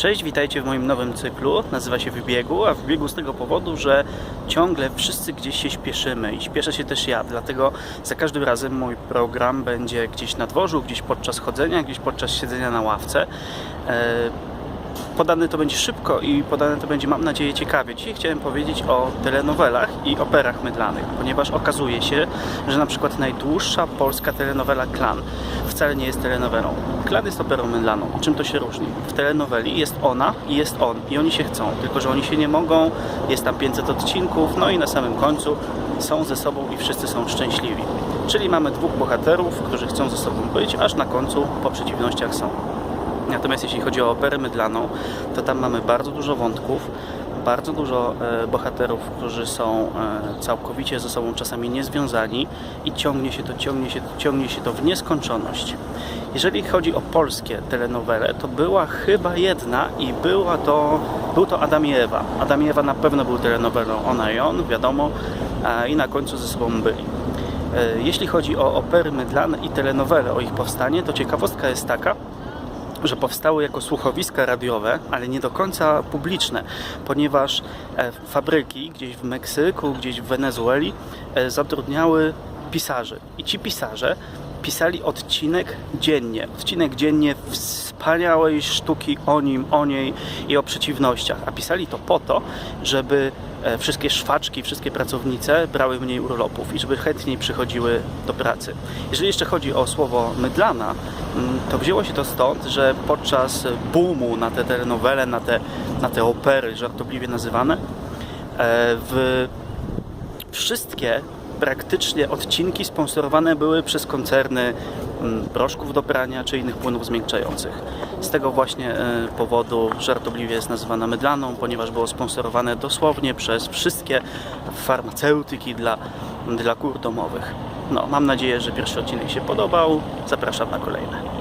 Cześć, witajcie w moim nowym cyklu. Nazywa się Wybiegu, a Wybiegu z tego powodu, że ciągle wszyscy gdzieś się śpieszymy i śpieszę się też ja. Dlatego za każdym razem mój program będzie gdzieś na dworzu, gdzieś podczas chodzenia, gdzieś podczas siedzenia na ławce. Podane to będzie szybko i podane to będzie, mam nadzieję, ciekawie. Dzisiaj chciałem powiedzieć o telenowelach i operach mydlanych, ponieważ okazuje się, że na przykład najdłuższa polska telenowela Klan wcale nie jest telenowelą. Klan jest operą mydlaną. Czym to się różni? W telenoweli jest ona i jest on i oni się chcą, tylko że oni się nie mogą, jest tam 500 odcinków, no i na samym końcu są ze sobą i wszyscy są szczęśliwi. Czyli mamy dwóch bohaterów, którzy chcą ze sobą być, aż na końcu po przeciwnościach są. Natomiast jeśli chodzi o operę mydlaną, to tam mamy bardzo dużo wątków, bardzo dużo e, bohaterów, którzy są e, całkowicie ze sobą czasami niezwiązani i ciągnie się to, ciągnie się to, ciągnie się to w nieskończoność. Jeżeli chodzi o polskie telenowele, to była chyba jedna i była to, był to Adam i Ewa. Adam i Ewa na pewno był telenowelą, ona i on, wiadomo, i na końcu ze sobą byli. E, Jeśli chodzi o opery mydlane i telenowele, o ich powstanie, to ciekawostka jest taka, że powstały jako słuchowiska radiowe, ale nie do końca publiczne, ponieważ e, fabryki gdzieś w Meksyku, gdzieś w Wenezueli e, zatrudniały pisarzy. I ci pisarze pisali odcinek dziennie. Odcinek dziennie wspaniałej sztuki o nim, o niej i o przeciwnościach. A pisali to po to, żeby wszystkie szwaczki, wszystkie pracownice brały mniej urlopów i żeby chętniej przychodziły do pracy. Jeżeli jeszcze chodzi o słowo mydlana, mm, to wzięło się to stąd, że podczas boomu na te telenowele, na te, na te opery żartobliwie nazywane, e, w wszystkie praktycznie odcinki sponsorowane były przez koncerny mm, proszków do prania czy innych płynów zmiękczających. Z tego właśnie e, powodu żartobliwie jest nazywana mydlaną, ponieważ było sponsorowane dosłownie przez wszystkie farmaceutyki dla, dla kur domowych. No, mam nadzieję, że pierwszy odcinek się podobał. Zapraszam na kolejne.